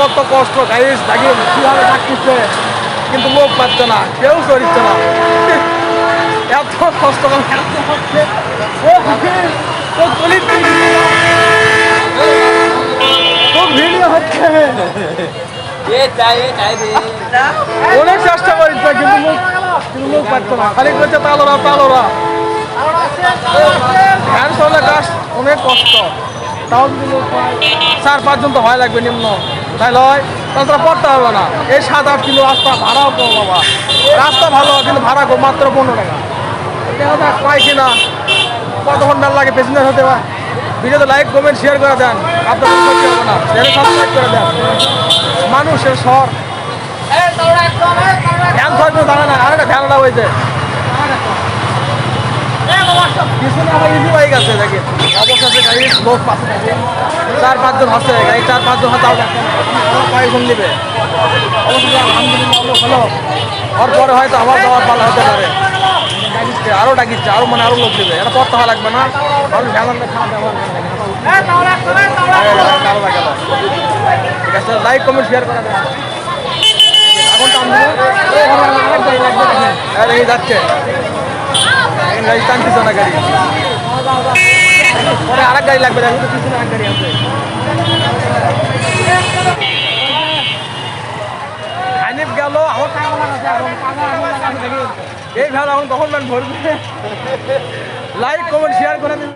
কত কষ্ট গাইস দেখেন কীভাবে ডাকতেছে? কিন্তু লোক পাচ্ছে না কেউ সরিচ্ছে না। এত কষ্ট করে ভিডিও হচ্ছে। অনেক চেষ্টা করেছে কিন্তু লোক কিন্তু লোক পাচ্ছে না। খালি করছে তালোরা তালোরা ফ্যান চলে গাছ অনেক কষ্ট। তাও পায়। চার পাঁচজন তো হয় লাগবে নিম্ন। তাই লয় তাছাড়া পড়তে হবে না। এই সাত আট কিলো রাস্তা ভাড়াও কম বাবা। রাস্তা ভালো, কিন্তু ভাড়া কম, মাত্র পনেরো টাকা। দেখা যাক কিনা। কতক্ষণ মেল লাগে প্যাসেঞ্জার হতে পারে ভিডিওতে লাইক কমেন্ট শেয়ার করে দেন। আপনার হবে না। চ্যানেল সাবস্ক্রাইব করে দেন। মানুষের শহর ভ্যান করে দাঁড়ায় না আর একটা ভ্যানটা হয়েছে পিছনে আমার ইজি বাইক আছে দেখি। লোক চার পাঁচজন হচ্ছে গাড়ি চার পাঁচজন হাতে কয়েকজন নেবে। ওর পরে হয়তো আমার যাওয়ার পালা হতে পারে। ডাকিচ্ছে আরও ডাকিচ্ছে আরও মানে আরও লোক দেবে এটা পড়তে লাগবে না। ঠিক আছে লাইক কমেন্ট শেয়ার করে এখন আরে এই যাচ্ছে। এই গাড়ি টানতেছে না গাড়ি। পরে আরেক গাড়ি লাগবে, দেখো তো পিছনে আরেক গাড়ি আছে। হানিফ গেল আমার টাকা এই ভ্যান এখন কখন লাইক কমেন্ট শেয়ার করে